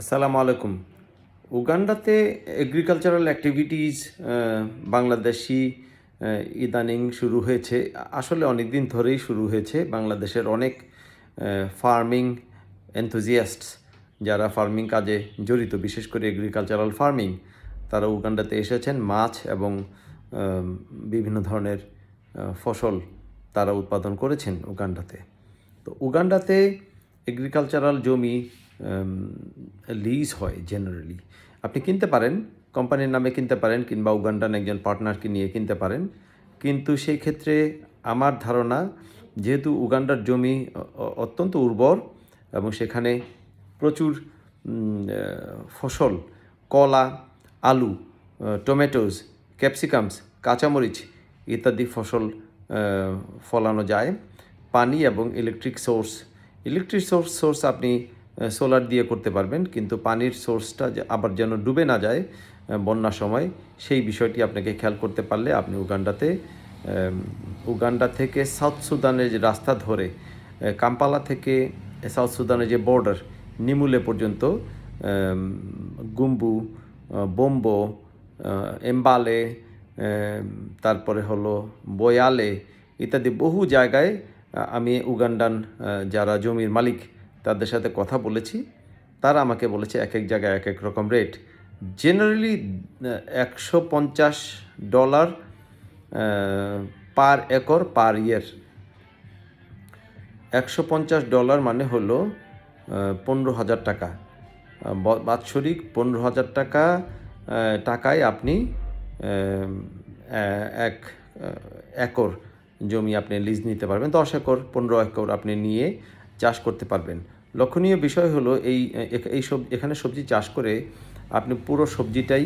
আসসালামু আলাইকুম। উগান্ডাতে agricultural activities Bangladeshi ইদানিং শুরু হয়েছে। আসলে অনেক দিন ধরেই শুরু হয়েছে। বাংলাদেশের অনেক ফার্মিং এনথুজিয়াস্ট যারা ফার্মিং কাজে জড়িত, বিশেষ করে এগ্রিকালচারাল ফার্মিং তারা উগান্ডাতে এসেছেন। মাছ এবং বিভিন্ন ধরনের ফসল তারা উৎপাদন করেছেন উগান্ডাতে। তো উগান্ডাতে এগ্রিকালচারাল জমি লিজ হয় জেনারেলি আপনি কিনতে পারেন কোম্পানির নামে কিনতে পারেন, কিংবা উগান্ডান একজন পার্টনারকে নিয়ে কিনতে পারেন। কিন্তু সেই ক্ষেত্রে আমার ধারণা, যেহেতু উগান্ডার জমি অত্যন্ত উর্বর এবং সেখানে প্রচুর ফসল, কলা, আলু টমেটোস ক্যাপসিকামস কাঁচামরিচ ইত্যাদি ফসল ফলানো যায়। পানি এবং electric source electric source source আপনি সোলার দিয়ে করতে পারবেন, কিন্তু পানির সোর্সটা আবার যেন ডুবে না যায় বন্যার সময়, সেই বিষয়টি আপনাকে খেয়াল করতে পারলে আপনি উগান্ডাতে উগান্ডা থেকে সাউথ সুদানের যে রাস্তা ধরে কাম্পালা থেকে সাউথ সুদানের যে বর্ডার, নিমুলে পর্যন্ত গুম্বু বোম্বো এম্বালে তারপরে হলো বয়ালে ইত্যাদি বহু জায়গায় আমি উগান্ডান যারা জমির মালিক তাদের সাথে কথা বলেছি। তারা আমাকে বলেছে, এক এক জায়গায় এক এক রকম রেট জেনারেলি একশো পঞ্চাশ ডলার পার একর পার ইয়ার একশো পঞ্চাশ ডলার মানে হলো পনেরো হাজার টাকা। বাৎসরিক পনেরো হাজার টাকা টাকায় আপনি এক একর জমি আপনি লিজ নিতে পারবেন। দশ একর, পনেরো একর আপনি নিয়ে চাষ করতে পারবেন। লক্ষণীয় বিষয় হলো এই এই সব, এখানে সবজি চাষ করে আপনি পুরো সবজিটাই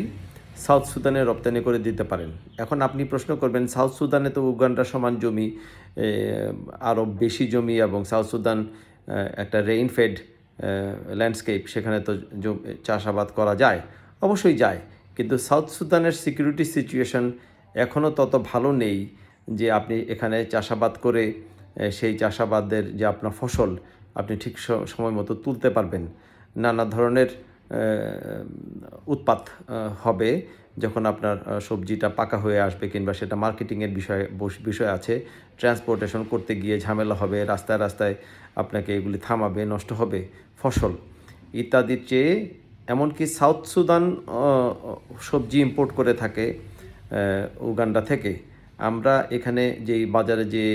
সাউথ সুদানে রপ্তানি করে দিতে পারেন। এখন আপনি প্রশ্ন করবেন, সাউথ সুদানে তো উগান্ডার সমান জমি আরও বেশি জমি এবং সাউথ সুদান একটা রেইনফেড ল্যান্ডস্কেপ সেখানে তো চাষাবাদ করা যায়, অবশ্যই যায়। কিন্তু সাউথ সুদানের সিকিউরিটি সিচুয়েশন এখনও তত ভালো নেই যে আপনি এখানে চাষাবাদ করে সেই চাষাবাদের যে আপনার ফসল আপনি ঠিক সময় মতো তুলতে পারবেন। নানা ধরনের উৎপাত হবে যখন আপনার সবজিটা পাকা হয়ে আসবে কিংবা সেটা মার্কেটিংয়ের বিষয়ে বিষয় আছে। ট্রান্সপোর্টেশন করতে গিয়ে ঝামেলা হবে, রাস্তায় রাস্তায় আপনাকে এগুলি থামাবে, নষ্ট হবে, ফসল ইত্যাদির চেয়ে এমনকি সাউথ সুদান সবজি ইম্পোর্ট করে থাকে উগান্ডা থেকে। আমরা এখানে যেই বাজারে যে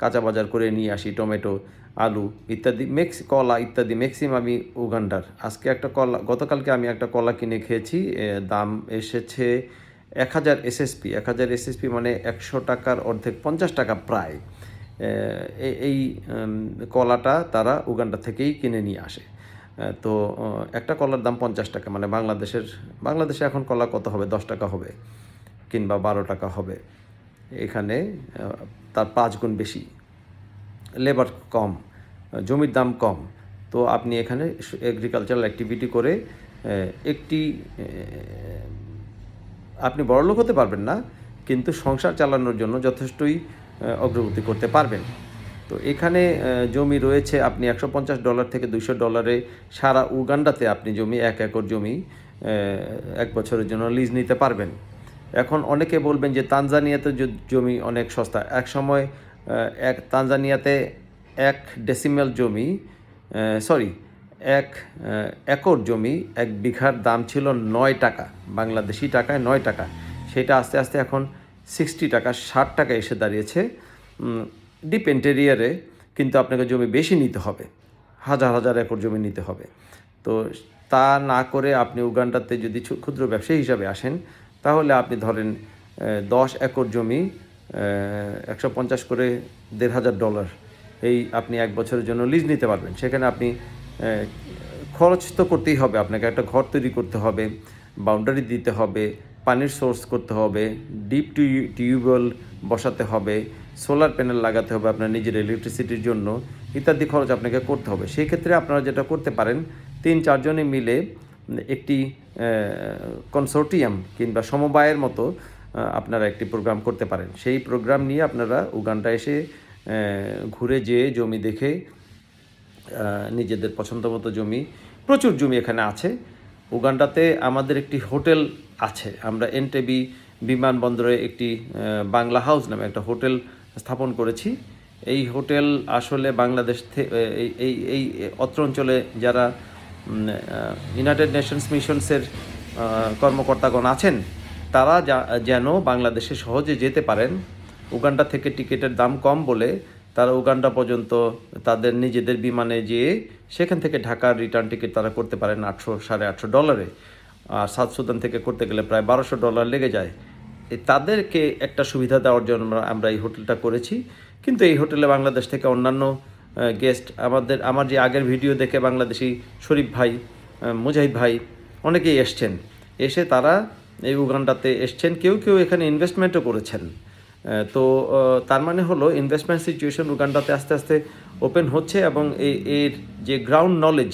কাঁচা বাজার করে নিয়ে আসি টমেটো আলু ইত্যাদি, মেক্স, কলা ইত্যাদি ম্যাক্সিমাম ম্যাক্সিমামই উগান্ডার। আজকে একটা কলা, গতকালকে আমি একটা কলা কিনে খেয়েছি দাম এসেছে এক হাজার এসএসপি। এক হাজার এসএসপি মানে একশো টাকার অর্ধেক, পঞ্চাশ টাকা প্রায়। এই কলাটা তারা উগান্ডা থেকেই কিনে নিয়ে আসে। তো একটা কলার দাম পঞ্চাশ টাকা মানে বাংলাদেশের, বাংলাদেশে এখন কলা কত হবে? দশ টাকা হবে কিংবা বারো টাকা হবে। এখানে তার পাঁচ গুণ বেশি। লেবার কম, জমির দাম কম। তো আপনি এখানে এগ্রিকালচারাল অ্যাক্টিভিটি করে একটি আপনি বড়লোক হতে পারবেন না, কিন্তু সংসার চালানোর জন্য যথেষ্টই অগ্রগতি করতে পারবেন। তো এখানে জমি রয়েছে, আপনি একশো পঞ্চাশ ডলার থেকে দুইশো ডলারে সারা উগান্ডাতে আপনি জমি, এক একর জমি এক বছরের জন্য লিজ নিতে পারবেন। এখন অনেকে বলবেন যে, তানজানিয়াতে জমি অনেক সস্তা। এক সময় এক তানজানিয়াতে এক ডেসিমেল জমি সরি এক একর জমি, এক বিঘার দাম ছিল নয় টাকা, বাংলাদেশি টাকায় নয় টাকা। সেটা আস্তে আস্তে এখন সিক্সটি টাকা, ষাট টাকা এসে দাঁড়িয়েছে। ডিপ এন্টেরিয়ারে কিন্তু আপনাকে জমি বেশি নিতে হবে, হাজার হাজার একর জমি নিতে হবে। তো তা না করে আপনি উগান্ডাতে যদি ক্ষুদ্র ব্যবসায়ী হিসাবে আসেন, তাহলে আপনি ধরেন দশ একর জমি একশো পঞ্চাশ করে দেড় হাজার ডলার এই আপনি এক বছরের জন্য লিজ নিতে পারবেন। সেখানে আপনি খরচ তো করতেই হবে, আপনাকে একটা ঘর তৈরি করতে হবে বাউন্ডারি দিতে হবে, পানির সোর্স করতে হবে ডিপ টিউবওয়েল বসাতে হবে সোলার প্যানেল লাগাতে হবে আপনার নিজের ইলেকট্রিসিটির জন্য, ইত্যাদি খরচ আপনাকে করতে হবে। সেই ক্ষেত্রে আপনারা যেটা করতে পারেন, তিন চারজনে মিলে একটি কনসোর্টিয়াম কিংবা সমবায়ের মতো আপনারা একটি প্রোগ্রাম করতে পারেন। সেই প্রোগ্রাম নিয়ে আপনারা উগান্ডা এসে ঘুরে যেয়ে জমি দেখে নিজেদের পছন্দ মতো জমি, প্রচুর জমি এখানে আছে। উগান্ডাতে আমাদের একটি হোটেল আছে। আমরা এনটেবি বিমানবন্দরে একটি বাংলা হাউস নামে একটা হোটেল স্থাপন করেছি। এই হোটেল আসলে বাংলাদেশ এই এই অত্র অঞ্চলে যারা ইউনাইটেড নেশনস মিশনসের কর্মকর্তাগণ আছেন তারা যেন বাংলাদেশে সহজে যেতে পারেন। উগান্ডা থেকে টিকিটের দাম কম বলে তারা উগান্ডা পর্যন্ত তাদের নিজেদের বিমানে যেয়ে সেখান থেকে ঢাকার রিটার্ন টিকিট তারা করতে পারেন আটশো, সাড়ে আটশো ডলারে আর সাউথ সুদান থেকে করতে গেলে প্রায় বারোশো ডলার লেগে যায়। তাদেরকে একটা সুবিধা দেওয়ার জন্য আমরা- এই হোটেলটা করেছি। কিন্তু এই হোটেলে বাংলাদেশ থেকে অন্যান্য গেস্ট আমাদের, আমার যে আগের ভিডিও দেখে বাংলাদেশি শরীফ ভাই মুজাহিদ ভাই অনেকেই এসছেন। এসে তারা এই উগান্ডাতে এসছেন। কেউ কেউ এখানে ইনভেস্টমেন্টও করেছেন। তো তার মানে হলো ইনভেস্টমেন্ট সিচুয়েশন উগান্ডাতে আস্তে আস্তে ওপেন হচ্ছে এবং এই এর যে গ্রাউন্ড নলেজ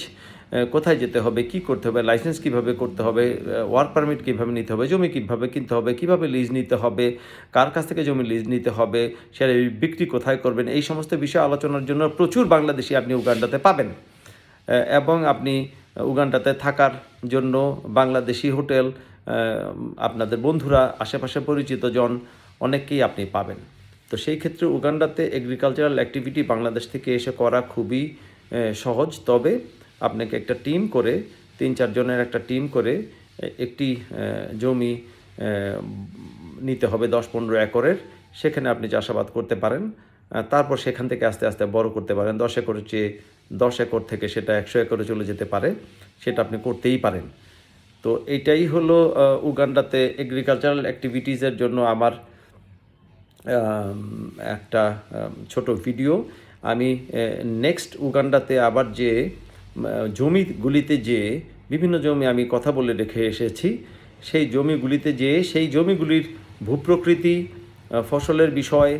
কোথায় যেতে হবে, কি করতে হবে লাইসেন্স কীভাবে করতে হবে ওয়ার্ক পারমিট কীভাবে নিতে হবে, জমি কীভাবে কিনতে হবে, কীভাবে লিজ নিতে হবে, কার কাছ থেকে জমি লিজ নিতে হবে সেটা বিক্রি কোথায় করবেন, এই সমস্ত বিষয় আলোচনার জন্য প্রচুর বাংলাদেশি আপনি উগান্ডাতে পাবেন। এবং আপনি উগান্ডাতে থাকার জন্য বাংলাদেশি হোটেল আপনাদের বন্ধুরা, আশেপাশে পরিচিত জন, অনেককেই আপনি পাবেন। তো সেই ক্ষেত্রে উগান্ডাতে এগ্রিকালচারাল অ্যাক্টিভিটি বাংলাদেশ থেকে এসে করা খুবই সহজ। তবে আপনাকে একটা টিম করে, তিন চারজনের একটা টিম করে একটি জমি নিতে হবে দশ পনেরো একরের। সেখানে আপনি চাষাবাদ করতে পারেন। তারপর সেখান থেকে আস্তে আস্তে বড় করতে পারেন। দশ একরের চেয়ে দশ একর থেকে সেটা একশো একরে চলে যেতে পারে। সেটা আপনি করতেই পারেন। তো এইটাই হলো উগান্ডাতে এগ্রিকালচারাল অ্যাক্টিভিটিসের জন্য আমার একটা ছোট ভিডিও আমি নেক্সট উগান্ডাতে আবার যে জমিগুলিতে যে বিভিন্ন জমি আমি কথা বলে রেখে এসেছি, সেই জমিগুলিতে যে, সেই জমিগুলির ভূপ্রকৃতি ফসলের বিষয়,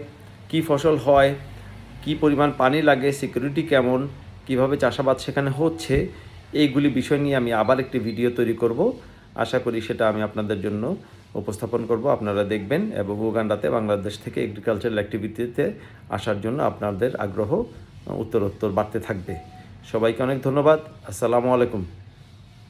কি ফসল হয়, কি পরিমাণ পানি লাগে সিকিউরিটি কেমন, কীভাবে চাষাবাদ সেখানে হচ্ছে এইগুলি বিষয় নিয়ে আমি আবার একটি ভিডিও তৈরি করব। আশা করি সেটা আমি আপনাদের জন্য উপস্থাপন করব। আপনারা দেখবেন এবং উগান্ডাতে বাংলাদেশ থেকে এগ্রিকালচারাল অ্যাক্টিভিটিতে আসার জন্য আপনাদের আগ্রহ, উত্তরোত্তর বাড়তে থাকবে। সবাইকে অনেক ধন্যবাদ। আসসালামু আলাইকুম।